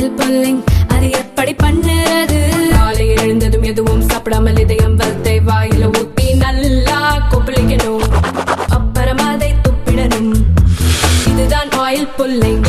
Oil pulling அது எப்படி பண்ணுறது? காலை எழுந்ததும் எதுவும் சாப்பிடாமல் இதயம் வளர்த்தை வாயில ஊத்தி நல்லா கொப்பளிக்கணும். அப்புறம் அதை துப்பிடணும். இதுதான் ஆயில் புல்லிங்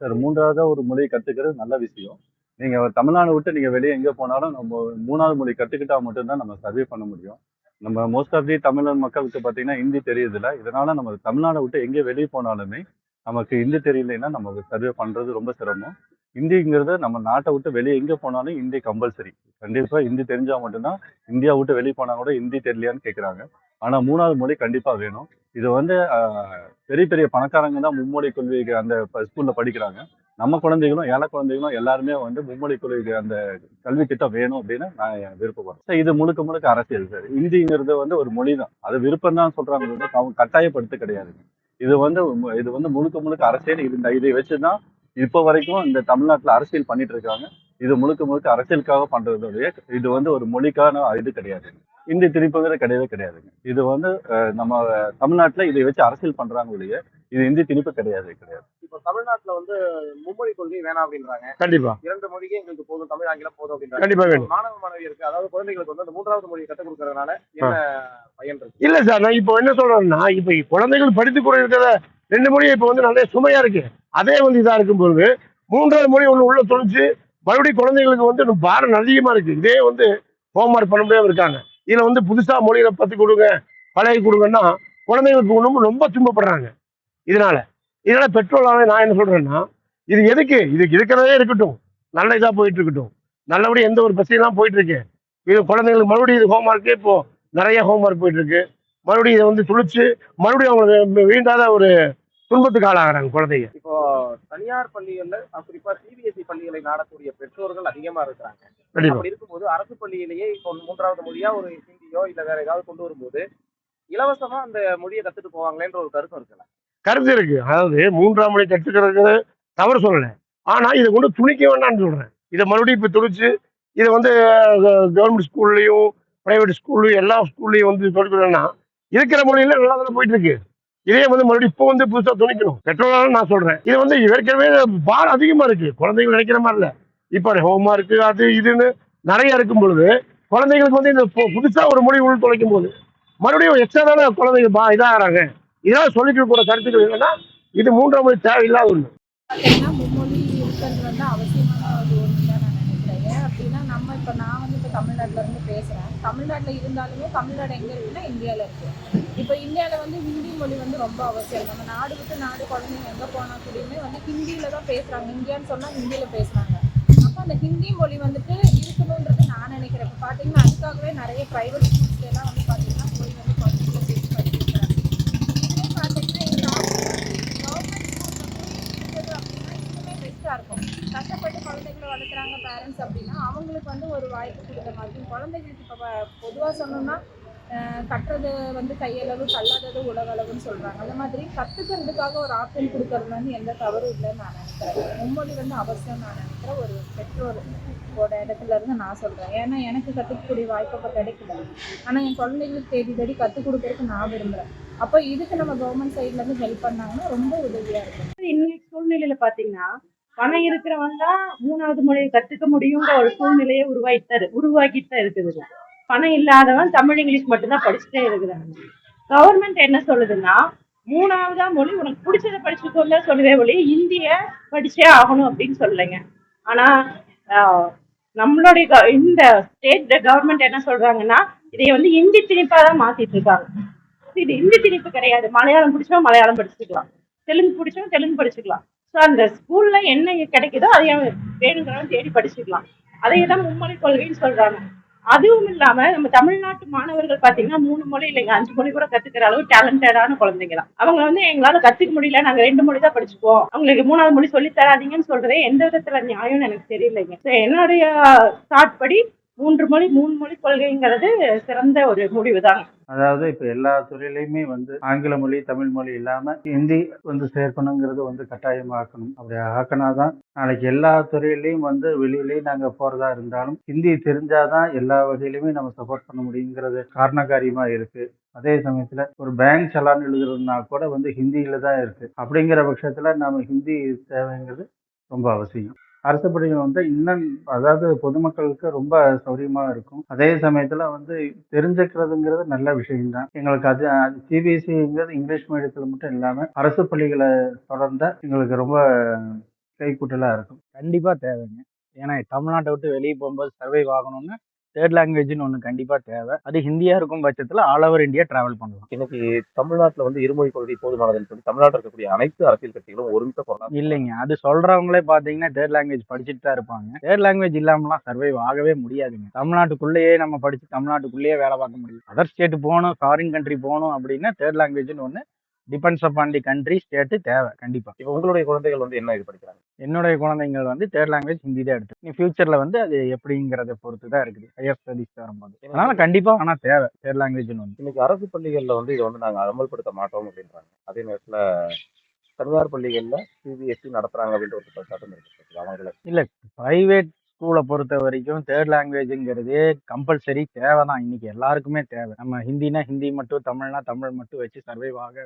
சார் மூன்றாவதா ஒரு மொழியை கத்துக்கிறது நல்ல விஷயம். நீங்க தமிழ்நாடு விட்டு நீங்க வெளியே எங்க போனாலும் நம்ம மூணாவது மொழி கத்துக்கிட்டா மட்டும்தான் நம்ம சர்வே பண்ண முடியும். நம்ம மோஸ்ட் ஆஃப் தி தமிழர் மக்களுக்கு பார்த்தீங்கன்னா ஹிந்தி தெரியுதுல இதனால நம்ம தமிழ்நாடை விட்டு எங்கே வெளியே போனாலுமே நமக்கு ஹிந்தி தெரியலைன்னா நம்ம சர்வே பண்றது ரொம்ப சிரமம். ஹிந்திங்கிறது நம்ம நாட்டை விட்டு வெளியே எங்கே போனாலும் ஹிந்தி கம்பல்சரி கண்டிப்பா ஹிந்தி தெரிஞ்சால் மட்டும்தான் இந்தியா விட்டு வெளியே போனா கூட ஹிந்தி தெரியலையான்னு கேட்குறாங்க ஆனா மூணாவது மொழி கண்டிப்பா வேணும். இது வந்து ஆஹ், பெரிய பெரிய பணக்காரங்க தான் மும்மொழி கல்வி அந்த ஸ்கூலில் படிக்கிறாங்க. நம்ம குழந்தைகளும் ஏழை குழந்தைகளும் எல்லாருமே வந்து மும்மொழி கொள்கை அந்த கல்வி திட்டம் வேணும் அப்படின்னு நான் விருப்பப்படுறேன். சார் இது முழுக்க முழுக்க அரசியல் சார். ஹிந்திங்கிறது வந்து ஒரு மொழி தான் அது விருப்பம் தான் சொல்றாங்க அவங்க கட்டாயப்படுத்த கிடையாது. இது வந்து மு- இது வந்து முழுக்க முழுக்க அரசியல். இது இந்த இதை வச்சுதான் இப்போ வரைக்கும் இந்த தமிழ்நாட்டுல அரசியல் பண்ணிட்டு இருக்காங்க. இது முழுக்க முழுக்க அரசியலுக்காக பண்றதுடைய இது வந்து ஒரு மொழிக்கான இது கிடையாது. இந்தி திணிப்புங்கிறது கிடையவே கிடையாதுங்க. இது வந்து நம்ம தமிழ்நாட்டுல இதை வச்சு அரசியல் பண்றாங்க ஒழிய இது இந்தி திணிப்பு கிடையாது கிடையாது. இப்போ தமிழ்நாட்டுல வந்து மும்மொழி கொள்கை வேணாம் அப்படின்றாங்க. கண்டிப்பா. இரண்டு மொழிக்கே எங்களுக்கு போதும் தமிழ் ஆங்கிலம் போதும் அப்படின்றாங்க. கண்டிப்பா வேணும். மாணவ மாணவியருக்கு அதாவது குழந்தைகளுக்கு வந்து அந்த மூன்றாவது மொழியை கற்றுக் கொடுக்கறதுனால என்ன பயன் இருக்கு? இல்ல சார் நான் இப்போ என்ன சொல்றேன்னா இப்போ குழந்தைகள் படித்து கூட இருக்கிற ரெண்டு மொழியும் இப்போ வந்து நிறைய சுமையா இருக்கு. அதே வந்து இதா இருக்கும் பொழுது மூன்றாவது மொழி ஒன்று உள்ள தொலைச்சு மறுபடியும் குழந்தைகளுக்கு வந்து பாரம் அதிகமா இருக்கு. இதே வந்து ஹோம்ஒர்க் பண்ண முடியாம இருக்காங்க. இதுல வந்து புதுசா மொழிகளை பத்தி கொடுங்க பழகி கொடுங்கன்னா குழந்தைங்களுக்கு ஒன்றும் ரொம்ப துன்பப்படுறாங்க. இதனால இதனால பெற்றோராக நான் என்ன சொல்றேன்னா இது எதுக்கு? இது இருக்கிறதே இருக்கட்டும். நல்ல இதா போயிட்டு இருக்கட்டும் நல்லபடி எந்த ஒரு பிரச்சனைலாம் போயிட்டு இருக்கு இது குழந்தைங்களுக்கு மறுபடியும் இது ஹோம்ஒர்க்கே இப்போ நிறைய ஹோம்ஒர்க் போயிட்டு இருக்கு மறுபடியும் இதை வந்து துளிச்சு மறுபடியும் அவங்களுக்கு வீண்டாத ஒரு துன்பத்துக்கு ஆளாகிறாங்க குழந்தைங்க. இப்போ தனியார் பள்ளிகள்ல குறிப்பா சிபிஎஸ்இ பள்ளிகளை நாடக்கூடிய பெற்றோர்கள் அதிகமா இருக்கிறாங்க. அப்படி இருக்கும்போது அரசு பள்ளியிலேயே இப்போ மூன்றாவது மொழியா ஒரு ஹிந்தியோ இல்ல வேற ஏதாவது கொண்டு வரும்போது இலவசமா அந்த மொழியை கத்துட்டு போவாங்களேன்ற ஒரு கருத்து இருக்குல்ல? கருத்து இருக்கு. அதாவது மூன்றாம் மொழி கற்றுக்கிறது தவறு சொல்லல. ஆனா இதை கொண்டு துணிக்க வேண்டாம்னு சொல்றேன். இதை மறுபடியும் இப்ப துணிச்சு இதை வந்து கவர்மெண்ட் ஸ்கூல்லையும் பிரைவேட் ஸ்கூல்லையும் எல்லா ஸ்கூல்லையும் வந்து சொல்லிக்கணும்னா இருக்கிற மொழியில நல்லா தானே போயிட்டு இருக்கு. இதே வந்து மறுபடியும் இப்போ வந்து புதுசாக துணிக்கணும். பெற்றோரால நான் சொல்றேன். இது வந்து ஏற்கனவே பால் அதிகமாக இருக்கு. குழந்தைகள் நினைக்கிற மாதிரி இல்லை. இப்போ இப்ப ஹோம்ஒர்க் அது இதுன்னு நிறைய இருக்கும் பொழுது குழந்தைகளுக்கு வந்து இந்த புதுசாக ஒரு மொழி உள் தொலைக்கும் போது மறுபடியும் எக்ஸ்ட்ராவான குழந்தைங்க பா இதாகிறாங்க. இதெல்லாம் சொல்லிக்க கூட கருத்துக்கள் என்னன்னா இது மூன்றாம் மொழி தேவையில்லாத மும்மொழி இருக்கிறது வந்து அவசியமான ஒரு ஒன்று தான் நான் நினைக்கிறேன். ஏன் அப்படின்னா நம்ம இப்போ நான் வந்து இப்போ தமிழ்நாட்டுல இருந்து பேசுகிறேன் தமிழ்நாட்டில் இருந்தாலுமே தமிழ்நாடு எங்கே இருக்குன்னா இந்தியாவில் இருக்குது இப்போ இந்தியாவில் வந்து ஹிந்தி மொழி வந்து ரொம்ப அவசியம். நம்ம நாடு விட்டு நாடு குழந்தைங்க எங்கே போனால் கூடயுமே வந்து ஹிந்தியில் தான் பேசுகிறாங்க இந்தியான்னு சொன்னால் ஹிந்தியில் பேசுகிறாங்க அப்போ அந்த ஹிந்தி மொழி வந்துட்டு இருக்கணுன்றது நான் நினைக்கிறேன். இப்போ பார்த்தீங்கன்னா அதுக்காகவே நிறைய ப்ரைவேட் ஸ்கூல்ஸ்லாம் வந்து பார்த்தீங்கன்னா போய் வந்து குழந்தைங்களை படிக்கிறாங்க இதுவே பார்த்தீங்கன்னா இந்த கவர்மெண்ட் ஸ்கூலில் போய் அப்படின்னா இன்னுமே பெஸ்ட்டாக இருக்கும். கஷ்டப்பட்டு குழந்தைகளை வளர்க்குறாங்க பேரண்ட்ஸ் அப்படின்னா அவங்களுக்கு வந்து ஒரு வாய்ப்பு கொடுத்த மாதிரி குழந்தைங்களுக்கு இப்போ பொதுவாக சொன்னோம்னா கட்டுறது வந்து கையளவு கல்லாதது உலகளவுன்னு சொல்கிறாங்க அந்த மாதிரி கற்றுக்கிறதுக்காக ஒரு ஆப்ஷன் கொடுக்கறது வந்து எந்த தவறும் இல்லைன்னு நான் நினைக்கிறேன். மும்மொழி வந்து அவசியம் நான் நினைக்கிறேன். ஒரு பெற்றோரோட இடத்துல இருந்து நான் சொல்கிறேன் ஏன்னா எனக்கு கற்றுக்கக்கூடிய வாய்ப்பு இப்போ கிடைக்கல. ஆனால் என் குழந்தைங்களுக்கு தேடி தேடி கற்றுக் கொடுக்கறதுக்கு நான் விரும்புகிறேன் அப்போ இதுக்கு நம்ம கவர்மெண்ட் சைட்லேருந்து ஹெல்ப் பண்ணாங்கன்னா ரொம்ப உதவியாக இருக்கும். இன்னைக்கு சூழ்நிலையில பாத்தீங்கன்னா பணம் இருக்கிறவங்க தான் மூணாவது மொழியை கத்துக்க முடியுங்கிற ஒரு சூழ்நிலையை உருவாக்கிட்டு உருவாக்கிட்டு தான் இருக்குது. பணம் இல்லாதவன் தமிழ் இங்கிலீஷ் மட்டும்தான் படிச்சுட்டே இருக்கிறாங்க கவர்மெண்ட் என்ன சொல்லுதுன்னா மூணாவதா மொழி உனக்கு பிடிச்சத படிச்சுக்கோங்க சொல்லுவே ஒழி இந்திய படிச்சே ஆகணும் அப்படின்னு சொல்லலைங்க. ஆனா நம்மளுடைய க- இந்த ஸ்டேட் கவர்மெண்ட் என்ன சொல்றாங்கன்னா இதை வந்து இந்தி திணிப்பா தான் மாத்திட்டு இருக்காங்க. இது இந்தி திணிப்பு கிடையாது. மலையாளம் பிடிச்சவன் மலையாளம் படிச்சுக்கலாம். தெலுங்கு பிடிச்சவன் தெலுங்கு படிச்சுக்கலாம். ஸோ அந்த ஸ்கூல்ல என்ன கிடைக்குதோ அதை வேணுங்கிறவன் தேடி படிச்சுக்கலாம். அதையே தான் மும்மொழி கொள்கைன்னு சொல்றாங்க. அதுவும் இல்லாம நம்ம தமிழ்நாட்டு மாணவர்கள் பாத்தீங்கன்னா மூணு மொழி இல்லைங்க அஞ்சு மொழி கூட கத்துக்கிற அளவு டேலண்டடான குழந்தைங்க தான் அவங்க வந்து எங்களால கத்துக்க முடியல நாங்க ரெண்டு மொழி தான் படிச்சுப்போம் அவங்களுக்கு மூணாவது மொழி சொல்லி தராதீங்கன்னு சொல்றதே எந்த விதத்துல நியாயம்னு எனக்கு தெரியலைங்க. என்னுடைய தாட் படி மூன்று மொழி மூணு மொழி கொள்கைங்கிறது சிறந்த ஒரு முடிவு தான் அதாவது இப்போ எல்லா துறையிலையுமே வந்து ஆங்கில மொழி தமிழ் மொழி இல்லாமல் ஹிந்தி வந்து சேர்க்கணுங்கிறது வந்து கட்டாயமாக்கணும். அப்படி ஆக்கினாதான் நாளைக்கு எல்லா துறையிலையும் வந்து வெளியிலேயும் நாங்கள் போகிறதா இருந்தாலும் ஹிந்தி தெரிஞ்சாதான் எல்லா வகையிலுமே நம்ம சப்போர்ட் பண்ண முடியுங்கிறது காரணகாரியமா இருக்கு. அதே சமயத்தில் ஒரு பேங்க் சலான் எழுதுறதுனா கூட வந்து ஹிந்தியில் தான் இருக்கு. அப்படிங்கிற பட்சத்தில் நம்ம ஹிந்தி தேவைங்கிறது ரொம்ப அவசியம். அரசு பள்ளிகள் வந்து இன்னும் அதாவது பொதுமக்களுக்கு ரொம்ப சௌரியமா இருக்கும். அதே சமயத்துல வந்து தெரிஞ்சுக்கிறதுங்கிறது நல்ல விஷயம்தான். எங்களுக்கு அது சிபிஎஸ்சிங்கிறது இங்கிலீஷ் மீடியத்துல மட்டும் இல்லாம அரசு பள்ளிகளை தொடர்ந்த எங்களுக்கு ரொம்ப கைக்கூட்டலா இருக்கும். கண்டிப்பாக தேவைங்க. ஏன்னா தமிழ்நாட்டை விட்டு வெளியே போகும்போது சர்வை ஆகணும்னா தேர்ட் லாங்குவேஜ்னு ஒன்று கண்டிப்பாக தேவை. அது ஹிந்தியாக இருக்கும் பட்சத்தில் ஆல் ஓவர் இந்தியா ட்ராவல் பண்ணலாம். இன்னைக்கு தமிழ்நாட்டுல வந்து இருமொழி கொள்கை போதுமானதுன்னு சொல்லி தமிழ்நாட்டில் இருக்கக்கூடிய அனைத்து அரசியல் கட்சிகளும் ஒருமித்த குரலா இல்லைங்க. அது சொல்கிறவங்களே பார்த்தீங்கன்னா தேர்ட் லாங்குவேஜ் படிச்சுட்டு தான் இருப்பாங்க. தேர்ட் லாங்குவேஜ் இல்லாமலாம் சர்வைவ் ஆகவே முடியாதுங்க. தமிழ்நாட்டுக்குள்ளேயே நம்ம படித்து தமிழ்நாட்டுக்குள்ளேயே வேலை பார்க்க முடியும். அதர் ஸ்டேட் போகணும் ஃபாரின் கண்ட்ரி போகணும் அப்படின்னா தேர்ட் லாங்குவேஜ்னு ஒன்று depends upon the country state தேவை கண்டிப்பாக இப்போ உங்களுடைய குழந்தைகள் வந்து என்ன இது படிக்கிறாங்க? என்னுடைய குழந்தைங்கள் வந்து தேர்ட் லாங்குவேஜ் ஹிந்தி தான் எடுத்து. நீ ஃபியூச்சரில் வந்து அது எப்படிங்கிறத பொறுத்து தான் இருக்குது. ஹையர் ஸ்டடீஸ் வரும்போது. அதனால கண்டிப்பாக ஆனால் தேவை தேர்ட் லாங்குவேஜ்னு ஒன்று இன்னைக்கு அரசு பள்ளிகள்ல வந்து இதை வந்து நாங்க அமல்படுத்த மாட்டோம் அப்படின்றாங்க. அதே நேரத்துல தனியார் பள்ளிகள்ல சிபிஎஸ்சி நடத்துறாங்க அப்படின்ற ஒரு குற்றச்சாட்டும் இருக்கு. அவங்களை. ப்ரைவேட் ஸ்கூலை பொறுத்த வரைக்கும் தேர்ட் லாங்குவேஜுங்கிறதே கம்பல்சரி தேவை தான் இன்னைக்கு எல்லாருக்குமே தேவை. நம்ம ஹிந்தினா ஹிந்தி மட்டும் தமிழ்னா தமிழ் மட்டும் வச்சு சர்வைவ் ஆக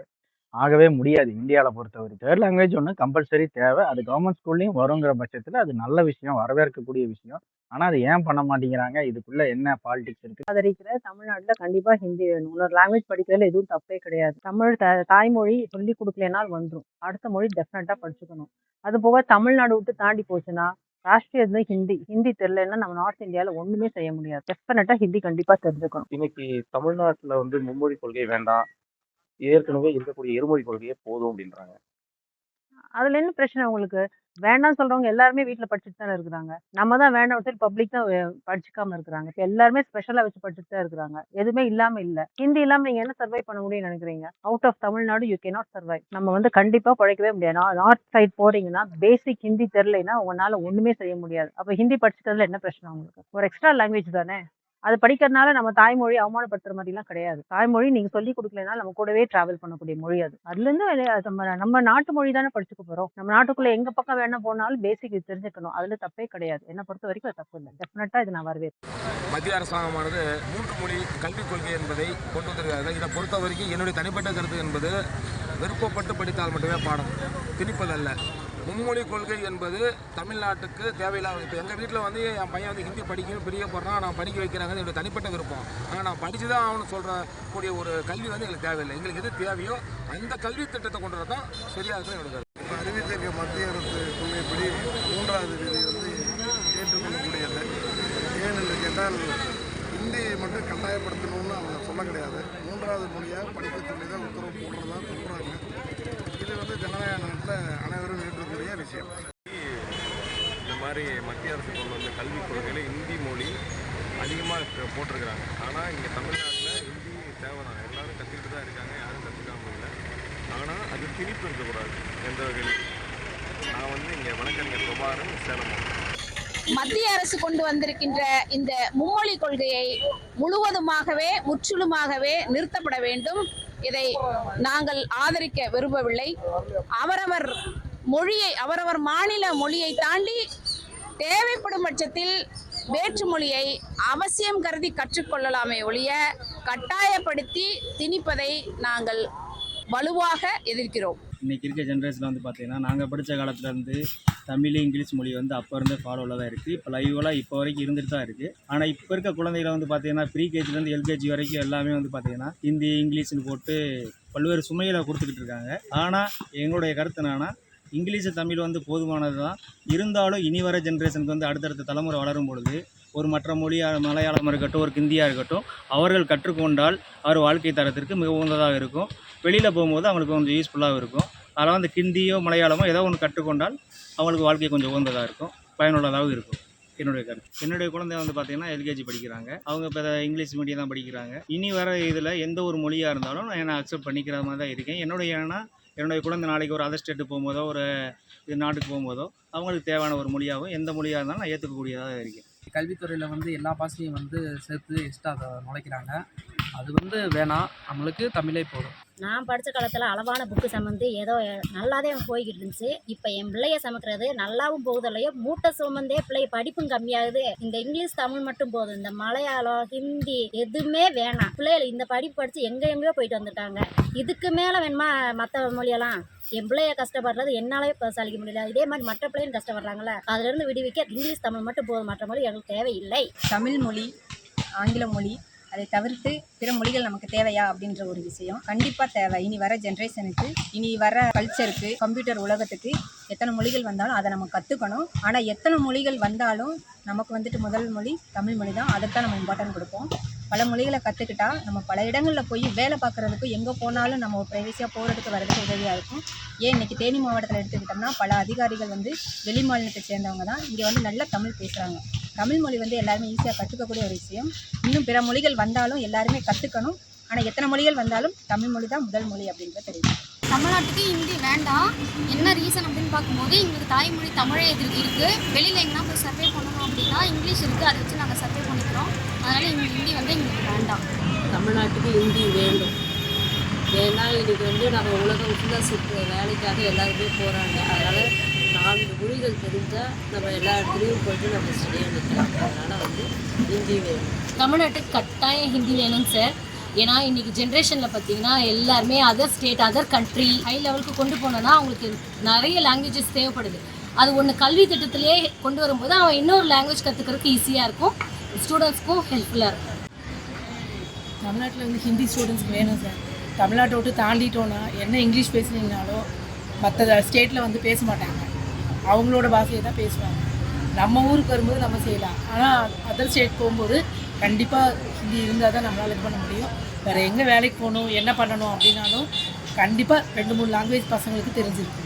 ஆகவே முடியாது. இந்தியாவில் பொறுத்தவரை. தேர்ட் லாங்குவேஜ் ஒன்று கம்பல்சரி தேவை. அது கவர்மெண்ட் ஸ்கூல்லையும் வருங்கிற பட்சத்தில் அது நல்ல விஷயம் வரவேற்கக்கூடிய விஷயம். ஆனால் அது ஏன் பண்ண மாட்டேங்கிறாங்க? இதுக்குள்ள என்ன பாலிடிக்ஸ் இருக்கு? ஆதரிக்கிற தமிழ்நாட்டில் கண்டிப்பாக ஹிந்தி வேணும். இன்னொரு லாங்குவேஜ் படிக்கிறதுல எதுவும் தப்பே கிடையாது. தமிழ் த தாய்மொழி சொல்லி கொடுக்கலனால் வந்துடும் அடுத்த மொழி டெஃபினட்டாக படிச்சுக்கணும். அது போக தமிழ்நாடு விட்டு தாண்டி போச்சுன்னா ராஷ்டிரிய வந்து ஹிந்தி. ஹிந்தி தெரியலன்னா நம்ம நார்த் இந்தியாவில் ஒன்றுமே செய்ய முடியாது. டெஃபினட்டாக ஹிந்தி கண்டிப்பாக தெரிஞ்சுக்கணும். இன்னைக்கு தமிழ்நாட்டுல வந்து மும்மொழி கொள்கை வேண்டாம். ஏற்கனவே இருக்கக்கூடிய இருமொழி கொள்கையே போதும் அப்படின்றாங்க. அதுல என்ன பிரச்சனை உங்களுக்கு? வேண்டாம்னு சொல்றவங்க எல்லாருமே வீட்டுல படிச்சுட்டு தானே இருக்கிறாங்க. நம்ம தான் வேண்டாம் சரி பப்ளிக் தான் படிச்சுக்காம இருக்கிறாங்க. இப்ப எல்லாருமே ஸ்பெஷலா வச்சு படிச்சுட்டு தான் இருக்கிறாங்க. எதுவுமே இல்லாம இல்ல. ஹிந்தி இல்லாம நீங்க என்ன சர்வை பண்ண முடியும்னு நினைக்கிறீங்க? Out of Tamil Nadu U K not survive நம்ம வந்து கண்டிப்பா பிழைக்கவே முடியாது. நார்த் சைட் போறீங்கன்னா பேசிக் ஹிந்தி தெரியலைன்னா உங்களால ஒண்ணுமே செய்ய முடியாது. அப்போ ஹிந்தி படிச்சுக்கிறதுல என்ன பிரச்சனை உங்களுக்கு? ஒரு எக்ஸ்ட்ரா லாங்குவேஜ் தானே? அது படிக்கிறதுனால நம்ம தாய்மொழி அவமானப்படுத்துற மாதிரிலாம் கிடையாது. தாய்மொழி நீங்க சொல்லி கொடுக்கலனால நம்ம கூடவே டிராவல் பண்ணக்கூடிய மொழி அது. அதுல இருந்து நம்ம நம்ம நாட்டு மொழி தானே படிச்சுக்க போறோம். நம்ம நாட்டுக்குள்ள எங்க பக்கம் வேணா போனாலும் பேசிக் இது தெரிஞ்சுக்கணும். அதுல தப்பே கிடையாது. என்னை பொறுத்த வரைக்கும் அது தப்பு இல்லை. டெஃபினட்டா இது நான் வரவேற்பேன் மத்திய அரசாங்கமானது மூன்று மொழி கல்விக் கொள்கை என்பதை கொண்டு வந்திருக்காங்க இதை பொறுத்த வரைக்கும் என்னுடைய தனிப்பட்ட கருத்து என்பது விருப்பப்பட்டு படித்தால் மட்டுமே பாடம். திணிப்பதல்ல. மும்மொழி கொள்கை என்பது தமிழ்நாட்டுக்கு தேவையில்லாத இப்போ எங்கள் வீட்டில் வந்து என் பையன் வந்து ஹிந்தி படிக்கணும் பிரிய போடுறான் நான் படிக்க வைக்கிறாங்க என்னுடைய தனிப்பட்ட விருப்பம். ஆனால் நான் படித்து தான் அவனு சொல்கிற கூடிய ஒரு கல்வி வந்து எங்களுக்கு தேவையில்லை. எங்களுக்கு எது தேவையோ அந்த கல்வி திட்டத்தை கொண்டு வர தான் சரியாக இருக்கும் என்னோட கருத்து. இப்போ அறிவித்திருக்க மத்திய அரசு கொள்கைப்படி மூன்றாவது விதி வந்து ஏற்றுக்கொள்ளக்கூடியது. ஏன் என்று கேட்டால் ஹிந்தியை மட்டும் கட்டாயப்படுத்தணும்னு அவங்க சொல்ல கிடையாது. மூன்றாவது மொழியாக படிக்க சொல்லி தான் உத்தரவு போடுறதா சொல்கிறாங்க இது வந்து ஜனநாயக நாட்டில் அனைவரும் ஏற்றக்கூடிய விஷயம் இந்த மாதிரி மத்திய அரசு கொண்டு வந்த கல்விக் கொள்கையில் ஹிந்தி மொழி அதிகமாக போட்டிருக்கிறாங்க. ஆனால் இங்கே தமிழ்நாட்டில் ஹிந்தி தேவை தான் எல்லாரும் கற்றுக்கிட்டு தான் இருக்காங்க யாரும் கற்றுக்காம இல்லை. ஆனால் அது திணிப்பு இருக்கக்கூடாது எந்த வகையிலும். நான் வந்து இங்கே வணக்கறிஞர் பிரபாகரன் சேலம் மத்திய அரசு கொண்டு வந்திருக்கின்ற இந்த மும்மொழி கொள்கையை முழுவதுமாகவே முற்றிலுமாகவே நிறுத்தப்பட வேண்டும். இதை நாங்கள் ஆதரிக்க விரும்பவில்லை. அவரவர் மொழியை அவரவர் மாநில மொழியை தாண்டி தேவைப்படும் பட்சத்தில் வேற்று மொழியை அவசியம் கருதி கற்றுக்கொள்ளலாமே ஒழிய கட்டாயப்படுத்தி திணிப்பதை நாங்கள் வலுவாக எதிர்க்கிறோம். இன்றைக்கி இருக்க ஜென்ரேஷனில் வந்து பார்த்தீங்கன்னா நாங்கள் படித்த காலத்துலேருந்து தமிழ் இங்கிலீஷ் மொழி வந்து அப்போ இருந்தே ஃபாலோவில் தான் இருக்குது இப்போ லைவலாக இப்போ வரைக்கும் இருந்துட்டு தான் இருக்குது ஆனால் இப்போ இருக்க குழந்தைகளை வந்து பார்த்தீங்கன்னா ப்ரீ கேஜிலேருந்து எல்கேஜி வரைக்கும் எல்லாமே வந்து பார்த்தீங்கன்னா ஹிந்தி இங்கிலீஷ்னு போட்டு பல்வேறு சுமைகளை கொடுத்துக்கிட்டு இருக்காங்க. ஆனால் எங்களுடைய கருத்து என்னன்னா இங்கிலீஷு தமிழ் வந்து போதுமானது தான். இருந்தாலும் இனி வர ஜென்ரேஷனுக்கு வந்து அடுத்தடுத்த தலைமுறை வளரும் பொழுது ஒரு மற்ற மொழியாக மலையாளமாக இருக்கட்டும் ஒரு ஹிந்தியாக இருக்கட்டும் அவர்கள் கற்றுக்கொண்டால் அவர் வாழ்க்கை தரத்திற்கு மிக உகந்ததாக இருக்கும். வெளியில் போகும்போது அவங்களுக்கு கொஞ்சம் யூஸ்ஃபுல்லாகவும் இருக்கும். அதனால் வந்து ஹிந்தியோ மலையாளமோ ஏதோ ஒன்று கற்றுக்கொண்டால் அவங்களுக்கு வாழ்க்கை கொஞ்சம் உகந்ததாக இருக்கும். பயனுள்ளதாகவும் இருக்கும். என்னுடைய கருத்து. என்னுடைய குழந்தை வந்து பார்த்தீங்கன்னா எல்கேஜி படிக்கிறாங்க. அவங்க இப்போ இங்கிலீஷ் மீடியம் தான் படிக்கிறாங்க. இனி வர இதில் எந்த ஒரு மொழியாக இருந்தாலும் நான் என்ன அக்செப்ட் பண்ணிக்கிற மாதிரி தான் இருக்கேன். என்னுடைய ஏன்னா என்னுடைய குழந்தை நாளைக்கு ஒரு அதர் ஸ்டேட்டு போகும்போதோ ஒரு இது நாட்டுக்கு போகும்போதோ அவங்களுக்கு தேவையான ஒரு மொழியாகவும் எந்த மொழியாக இருந்தாலும் நான் ஏற்றுக்கக்கூடியதாக இருக்கேன். கல்வித்துறையில் வந்து எல்லா பாசையும் வந்து சேர்த்து எக்ஸ்ட்ரா அதை நுழைக்கிறாங்க. அது வந்து வேணாம் நம்மளுக்கு தமிழே போதும். நான் படித்த காலத்தில் அளவான புக்கு சம்மந்து ஏதோ நல்லாதே போய்கிட்டு இருந்துச்சு. இப்போ என் பிள்ளைய சமைக்கிறது நல்லாவும் போகுது இல்லையோ மூட்டை சுமந்தே பிள்ளை படிப்பும் கம்மியாகுது. இந்த இங்கிலீஷ் தமிழ் மட்டும் போதும். இந்த மலையாளம் ஹிந்தி எதுவுமே வேணாம். பிள்ளைகள் இந்த படிப்பு படித்து எங்கே எங்கேயோ போயிட்டு வந்துட்டாங்க இதுக்கு மேலே வேணுமா மற்ற மொழியெல்லாம்? என் பிள்ளைய கஷ்டப்படுறது என்னாலே சலிக்க முடியல. இதே மாதிரி மற்ற பிள்ளைங்க கஷ்டப்படுறாங்களே அதுலேருந்து விடுவிக்க இங்கிலீஷ் தமிழ் மட்டும் போதும். மற்ற மொழி எங்களுக்கு தேவையில்லை. தமிழ் மொழி ஆங்கில மொழி அதை தவிர்த்து பிற மொழிகள் நமக்கு தேவையா அப்படின்ற ஒரு விஷயம். கண்டிப்பாக தேவை. இனி வர ஜென்ரேஷனுக்கு இனி வர கல்ச்சருக்கு கம்ப்யூட்டர் உலகத்துக்கு எத்தனை மொழிகள் வந்தாலும் அதை நம்ம கற்றுக்கணும் ஆனால் எத்தனை மொழிகள் வந்தாலும் நமக்கு வந்துட்டு முதல் மொழி தமிழ் மொழி தான். அதைத்தான் நம்ம இம்பார்ட்டன்ட் கொடுப்போம். பல மொழிகளை கற்றுக்கிட்டா நம்ம பல இடங்களில் போய் வேலை பார்க்குறதுக்கு எங்கே போனாலும் நம்ம ப்ரைவசியாக போகிறதுக்கு வரதுக்கு உதவியாக இருக்கும். ஏன் இன்றைக்கி தேனி மாவட்டத்தில் எடுத்துக்கிட்டோம்னா பல அதிகாரிகள் வந்து வெளி மாநிலத்தை சேர்ந்தவங்க தான். இங்கே வந்து நல்லா தமிழ் பேசுகிறாங்க தமிழ் மொழி வந்து எல்லாருமே ஈஸியாக கற்றுக்கக்கூடிய ஒரு விஷயம். இன்னும் பிற மொழிகள் வந்தாலும் எல்லாருமே கற்றுக்கணும் ஆனால் எத்தனை மொழிகள் வந்தாலும் தமிழ் மொழி தான் முதல் மொழி அப்படின்றத தெரியும். தமிழ்நாட்டுக்கு ஹிந்தி வேண்டாம். என்ன ரீசன் அப்படின்னு பார்க்கும்போது எங்களுக்கு தாய்மொழி தமிழே இது இருக்குது வெளியில் எங்கன்னா போய் சர்வே பண்ணணும் அப்படின்னா இங்கிலீஷ் இருக்குது அதை வச்சு நாங்கள் சர்வே பண்ணிக்கிறோம். அதனால் எங்களுக்கு ஹிந்தி வந்து எங்களுக்கு வேண்டாம். தமிழ்நாட்டுக்கு ஹிந்தி வேண்டும். ஏன்னா இன்னைக்கு வந்து நம்ம உலகம் ஃபுல்லாக சுற்று வேலைக்காக எல்லாருமே போகிறாங்க அதனால் நான்கு மொழிகள் தெரிஞ்சால் நம்ம எல்லா இடத்துலையும் போயிட்டு நம்ம ஸ்டடியாக நிற்கலாம் அதனால் வந்து ஹிந்தி வேணும். தமிழ்நாட்டுக்கு கட்டாயம் ஹிந்தி வேணும் சார். ஏன்னா இன்னைக்கு ஜென்ரேஷனில் பார்த்தீங்கன்னா எல்லாருமே other state other country high லெவலுக்கு கொண்டு போனோன்னா அவங்களுக்கு நிறைய லாங்குவேஜஸ் தேவைப்படுது. அது ஒன்று கல்வி திட்டத்திலேயே கொண்டு வரும்போது அவன் இன்னொரு லாங்குவேஜ் கற்றுக்கிறதுக்கு ஈஸியாக இருக்கும். ஸ்டூடெண்ட்ஸ்க்கும் ஹெல்ப்ஃபுல்லாக இருக்கும். தமிழ்நாட்டில் வந்து ஹிந்தி ஸ்டூடெண்ட்ஸ்க்கு வேணும் சார் தமிழ்நாட்டை விட்டு தாண்டிட்டோன்னா என்ன இங்கிலீஷ் பேசுனீங்கனாலோ மற்ற ஸ்டேட்டில் வந்து பேச மாட்டாங்க. அவங்களோட பாஷையை தான் பேசுவாங்க. நம்ம ஊருக்கு வரும்போது நம்ம செய்யலாம். ஆனால் அதர் ஸ்டேட் போகும்போது கண்டிப்பாக ஹிந்தி இருந்தால் தான் நம்மளால் இது பண்ண முடியும். வேறு எங்கே வேலைக்கு போகணும் என்ன பண்ணணும் அப்படின்னாலும் கண்டிப்பாக ரெண்டு மூணு லாங்குவேஜ் பசங்களுக்கு தெரிஞ்சிருக்கு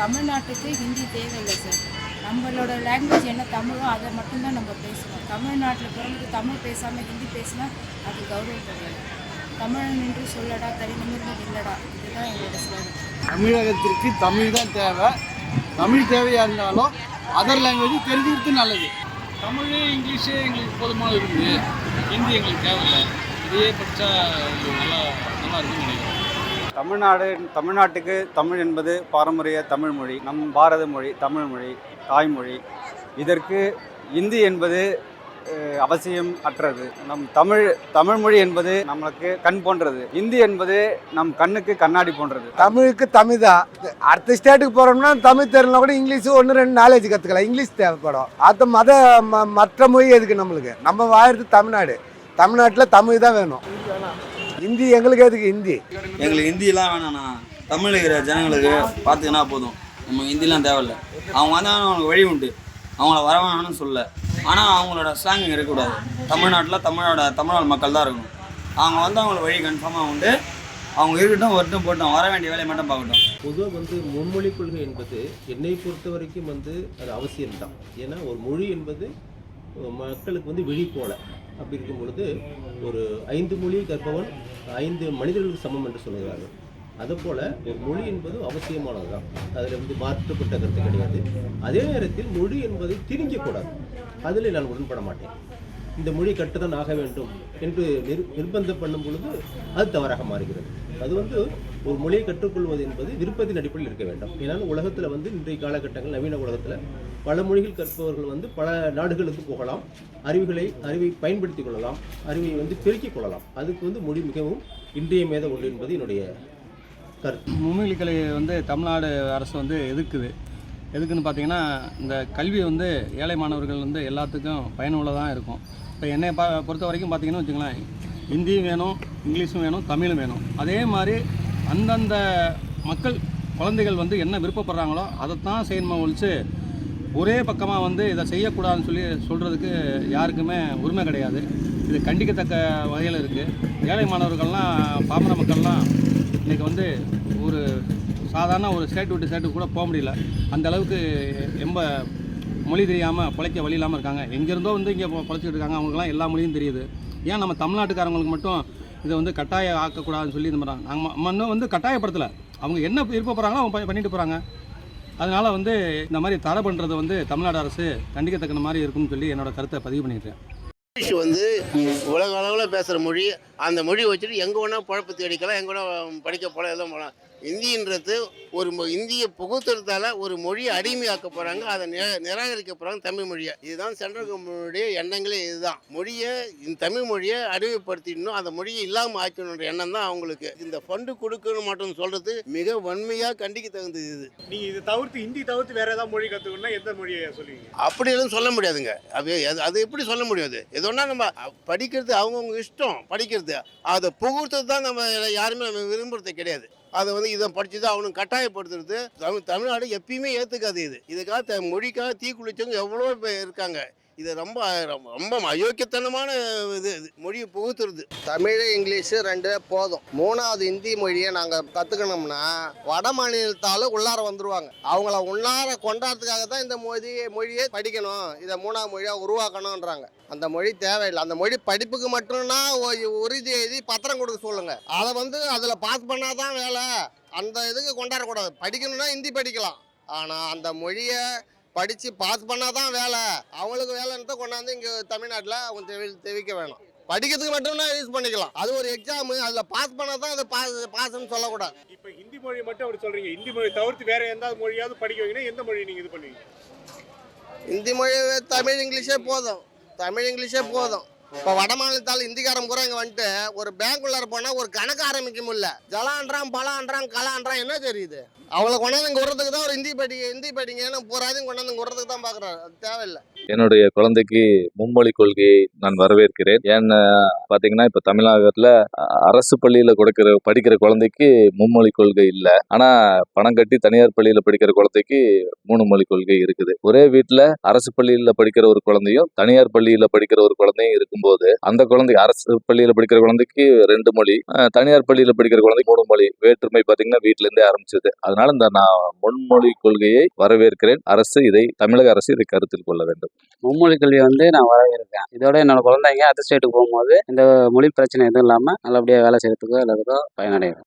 தமிழ்நாட்டுக்கு ஹிந்தி தேவையில்லை சார் நம்மளோட லாங்குவேஜ் என்ன தமிழோ அதை மட்டும்தான் நம்ம பேசணும். தமிழ்நாட்டில் பிறந்து தமிழ் பேசாமல் ஹிந்தி பேசினா அது கௌரவம் கிடையாது. தமிழன் என்று சொல்லடா தனி நிமிர்ந்து இல்லடா. இதுதான் எங்களோட ஸ்லோகன் தமிழகத்திற்கு தமிழ் தான் தேவை. தமிழ் தேவையாக இருந்தாலும் அதர் லாங்குவேஜ் தெரிஞ்சுக்கிறது நல்லது. தமிழ் இங்கிலீஷே எங்களுக்கு போதுமான இருக்குது ஹிந்தி எங்களுக்கு தேவையில்லை. இதையே படித்தா நல்லா நல்லா இருக்குன்னு நினைக்கிறேன். தமிழ்நாடு தமிழ்நாட்டுக்கு தமிழ் என்பது பாரம்பரிய தமிழ் மொழி. நம் பாரத மொழி தமிழ் மொழி தாய்மொழி. இதற்கு இந்தி என்பது அவசியம் அற்றது. நம் தமிழ் தமிழ் மொழி என்பது நம்மளுக்கு கண் போன்றது. இந்தி என்பது நம் கண்ணுக்கு கண்ணாடி போன்றது. தமிழுக்கு தமிழ்? தான் அடுத்த ஸ்டேட்டுக்கு போகிறோம்னா தமிழ் தெரியலனா கூட இங்கிலீஷ் ஒன்று ரெண்டு நாலேஜ் கற்றுக்கலாம் இங்கிலீஷ் தேவைப்படும். அது மத ம- மற்ற மொழி எதுக்கு நம்மளுக்கு? நம்ம வாழறது தமிழ்நாடு. தமிழ்நாட்டில் தமிழ் தான் வேணும். ஹிந்தி எங்களுக்கு எதுக்கு ஹிந்தி எங்களுக்கு ஹிந்திலாம் வேணாண்ணா தமிழ் இருக்கிற ஜனங்களுக்கு பார்த்துக்கினா போதும். நம்ம ஹிந்திலாம் தேவையில்ல. அவங்க வந்தால் அவங்களுக்கு வழி உண்டு. அவங்கள வர சொல்ல. ஆனால் அவங்களோட ஸ்லாங் இங்கே இருக்கக்கூடாது. தமிழ்நாட்டில் தமிழோட தமிழ்நாடு மக்கள் தான் இருக்கணும். அவங்க வந்து அவங்கள வழி கன்ஃபார்மாக உண்டு. அவங்க இருக்கட்டும் வரட்டும் போட்டோம் வர வேண்டிய வேலையை மட்டும் பார்க்கட்டும். பொதுவாக வந்து மும்மொழி கொள்கை என்பது என்னை பொறுத்த வரைக்கும் வந்து அது அவசியம்தான். ஏன்னா ஒரு மொழி என்பது மக்களுக்கு வந்து விழி போல. அப்படி இருக்கும் பொழுது ஒரு ஐந்து மொழி கற்பவன் ஐந்து மனிதர்களுக்கு சமம் என்று சொல்கிறார்கள். அதுபோல் ஒரு மொழி என்பது அவசியமானது தான் அதில் வந்து மாற்றப்பட்ட கருத்து கிடையாது. அதே நேரத்தில் மொழி என்பதை திணிக்கக்கூடாது. அதில் நான் உடன்பட மாட்டேன். இந்த மொழி கட்டுதான் ஆக வேண்டும் என்று நிர் நிர்பந்தம் பண்ணும் பொழுது அது தவறாக மாறுகிறது. அது வந்து ஒரு மொழியை கற்றுக்கொள்வது என்பது விருப்பத்தின் அடிப்படையில் இருக்க வேண்டும். ஏன்னா உலகத்தில் வந்து இன்றைய காலகட்டங்கள் நவீன உலகத்தில் பல மொழிகள் கற்பவர்கள் வந்து பல நாடுகளுக்கு போகலாம். அறிவுகளை அறிவை பயன்படுத்திக் கொள்ளலாம். அறிவை வந்து பெருக்கிக் கொள்ளலாம். அதுக்கு வந்து மொழி மிகவும் இன்றியமையாத ஒன்று என்பது என்னுடைய கருத்து. மும்மொழி கல்வி வந்து தமிழ்நாடு அரசு வந்து எதிர்க்குது. எதுக்குன்னு பார்த்தீங்கன்னா இந்த கல்வி வந்து ஏழை மாணவர்கள் வந்து எல்லாத்துக்கும் பயனுள்ளதாக இருக்கும். இப்போ என்னை பா பொறுத்த வரைக்கும் பார்த்தீங்கன்னா வச்சுங்களேன் ஹிந்தியும் வேணும் இங்கிலீஷும் வேணும் தமிழும் வேணும். அதே மாதிரி அந்தந்த மக்கள் குழந்தைகள் வந்து என்ன விருப்பப்படுறாங்களோ அதைத்தான் செய்யணுமா ஒழிச்சு ஒரே பக்கமாக வந்து இதை செய்யக்கூடாதுன்னு சொல்லி சொல்கிறதுக்கு யாருக்குமே உரிமை கிடையாது. இது கண்டிக்கத்தக்க வகையில் இருக்குது. ஏழை மாணவர்கள்லாம் பாமர மக்கள்லாம் இன்றைக்கி வந்து ஒரு சாதாரண ஒரு ஸ்டேட் விட்டு ஸ்டேட்டுக்கு கூட போக முடியல. அந்த அளவுக்கு ரொம்ப மொழி தெரியாமல் பிழைக்க வழி இல்லாமல் இருக்காங்க. எங்கேருந்தோ வந்து இங்கே பிழைச்சிட்டு இருக்காங்க. அவங்களுக்குலாம் எல்லா மொழியும் தெரியுது. ஏன் நம்ம தமிழ்நாட்டுக்காரங்களுக்கு மட்டும் இதை வந்து கட்டாய ஆக்கக்கூடாதுன்னு சொல்லி இந்த மாதிரி நாங்கள் நம்ம இன்னும் வந்து கட்டாயப்படுத்தலை. அவங்க என்ன விருப்பப்படுறாங்களோ அவங்க பண்ணிட்டு போகிறாங்க அதனால் வந்து இந்த மாதிரி தடை பண்ணுறது வந்து தமிழ்நாடு அரசு கண்டிக்கத்தக்கன மாதிரி இருக்கும்னு சொல்லி என்னோடய கருத்தை பதிவு பண்ணிடுறேன் இங்கிலீஷ் வந்து உலக அளவில் பேசுகிற மொழி அந்த மொழி வச்சுட்டு எங்கே வேணால் குழப்ப தேடிக்கலாம் எங்கே வேணால் படிக்க போகலாம் எதுவும் போகலாம் இந்தின்றது ஒரு இந்திய புகுத்துறதால ஒரு மொழியை அடிமையாக்க போகிறாங்க அதை நிராகரிக்க போகிறாங்க தமிழ் மொழியை. இதுதான் சென்ட்ரல் கவர்மெண்டுடைய எண்ணங்களே இதுதான். மொழியை இந்த தமிழ் மொழியை அடிமைப்படுத்திடணும் அந்த மொழியை இல்லாமல் ஆக்கணுன்ற எண்ணம் தான் அவங்களுக்கு. இந்த ஃபண்டு கொடுக்கணும் மட்டும் சொல்கிறது மிக வன்மையாக கண்டிக்க தகுந்தது இது. நீங்க இது தவிர்த்து ஹிந்தி தவிர்த்து வேற ஏதாவது மொழி கத்துக்கணும்னா எந்த மொழியை சொல்லுவீங்க? அப்படி எதுவும் சொல்ல முடியாதுங்க. அது அது- எப்படி சொல்ல முடியாது? எதோன்னா நம்ம படிக்கிறது அவங்கவுங்க இஷ்டம் படிக்கிறது. அதை புகுத்துறது தான் நம்ம யாருமே நம்ம விரும்புறது கிடையாது. அதை வந்து இதை படித்து தான் அவனுக்கு கட்டாயப்படுத்துறது. தமிழ் தமிழ்நாடு எப்பயுமே ஏற்றுக்காது இது. இதுக்காக த- மொழிக்காக தீக்குளிச்சவங்க எவ்வளோ பேர் இருக்காங்க. இது ரொம்ப ரொம்ப- அயோக்கியத்தனமான இது இது. மொழியை புகுத்துறது. தமிழ் இங்கிலீஷு ரெண்டு போதும். மூணாவது இந்தி மொழியை நாங்கள் கற்றுக்கணும்னா வட மாநிலத்தாலும் உள்ளார வந்துடுவாங்க அவங்கள உள்ளார கொண்டாடுறதுக்காக தான் இந்த மொழி மொழியை படிக்கணும். இதை மூணாவது மொழியாக உருவாக்கணுன்றாங்க அந்த மொழி தேவையில்லை. அந்த மொழி படிப்புக்கு மட்டும்னா உறுதி எழுதி பத்திரம் கொடுக்க சொல்லுங்க. அதை வந்து அதில் பாஸ் பண்ணாதான் வேலை. அந்த இதுக்கு கொண்டாடக்கூடாது. படிக்கணும்னா ஹிந்தி படிக்கலாம். ஆனால் அந்த மொழியை படித்து பாஸ் பண்ணால் தான் வேலை. அவங்களுக்கு வேலைன்னு தான் கொண்டாந்து இங்கே தமிழ்நாட்டில் அவங்க தெவி தெவிக்க வேணும். படிக்கிறதுக்கு மட்டும்னா யூஸ் பண்ணிக்கலாம். அது ஒரு எக்ஸாமு அதில் பாஸ் பண்ணால் தான் அது பாஸ் பாஸ்ன்னு சொல்லக்கூடாது. இப்போ ஹிந்தி மொழி மட்டும் அப்படி சொல்றீங்க. ஹிந்தி மொழி தவிர்த்து வேற எந்த மொழியாவது படிக்க வைக்கணும் எந்த மொழி நீங்க இது பண்ணுவீங்க? ஹிந்தி மொழி தமிழ் இங்கிலீஷே போதும். தமிழ் இங்கிலீஷே போதும். இப்போ வட மாநிலத்தால் இந்திக்காரம் கூட இங்கே வந்துட்டு ஒரு பேங்க்குள்ளார போனால் ஒரு கணக்கு ஆரம்பிக்க முடியல. ஜலான்றான் பலான்றான் கலான்றான் என்ன தெரியுது? அவளை கொண்டாந்து இங்கே விடுறதுக்கு தான் ஒரு ஹிந்தி படிங்க இந்தி படிங்கன்னு பூராதையும் கொண்டாந்து விடுறதுக்கு தான் பார்க்குறாரு அது தேவையில்லை. என்னுடைய குழந்தைக்கு மும்மொழி கொள்கையை நான் வரவேற்கிறேன். ஏன்னு பார்த்தீங்கன்னா இப்போ தமிழகத்தில் அரசு பள்ளியில் கொடுக்கிற படிக்கிற குழந்தைக்கு மும்மொழி கொள்கை இல்லை. ஆனால் பணம் கட்டி தனியார் பள்ளியில் படிக்கிற குழந்தைக்கு மூணு மொழி கொள்கை இருக்குது. ஒரே வீட்டில் அரசு பள்ளியில் படிக்கிற ஒரு குழந்தையும் தனியார் பள்ளியில் படிக்கிற ஒரு குழந்தையும் இருக்கும்போது அந்த குழந்தை அரசு பள்ளியில் படிக்கிற குழந்தைக்கு ரெண்டு மொழி தனியார் பள்ளியில் படிக்கிற குழந்தைக்கு மூணு மொழி வேற்றுமை பார்த்தீங்கன்னா வீட்டிலேருந்தே ஆரம்பிச்சது. அதனால இந்த நான் முன்மொழி கொள்கையை வரவேற்கிறேன். அரசு இதை தமிழக அரசு இதை கருத்தில் கொள்ள வேண்டும். மும்மொழி கல்வி வந்து நான் வரவேற்கிறேன். இதோட என்னோட குழந்தைங்க அதர் ஸ்டேட்டுக்கு போகும்போது இந்த மொழி பிரச்சனை எதுவும் இல்லாமல் நல்லபடியாக வேலை செய்யறதுக்கோ எல்லாத்துக்கும் பயனடைகிறேன்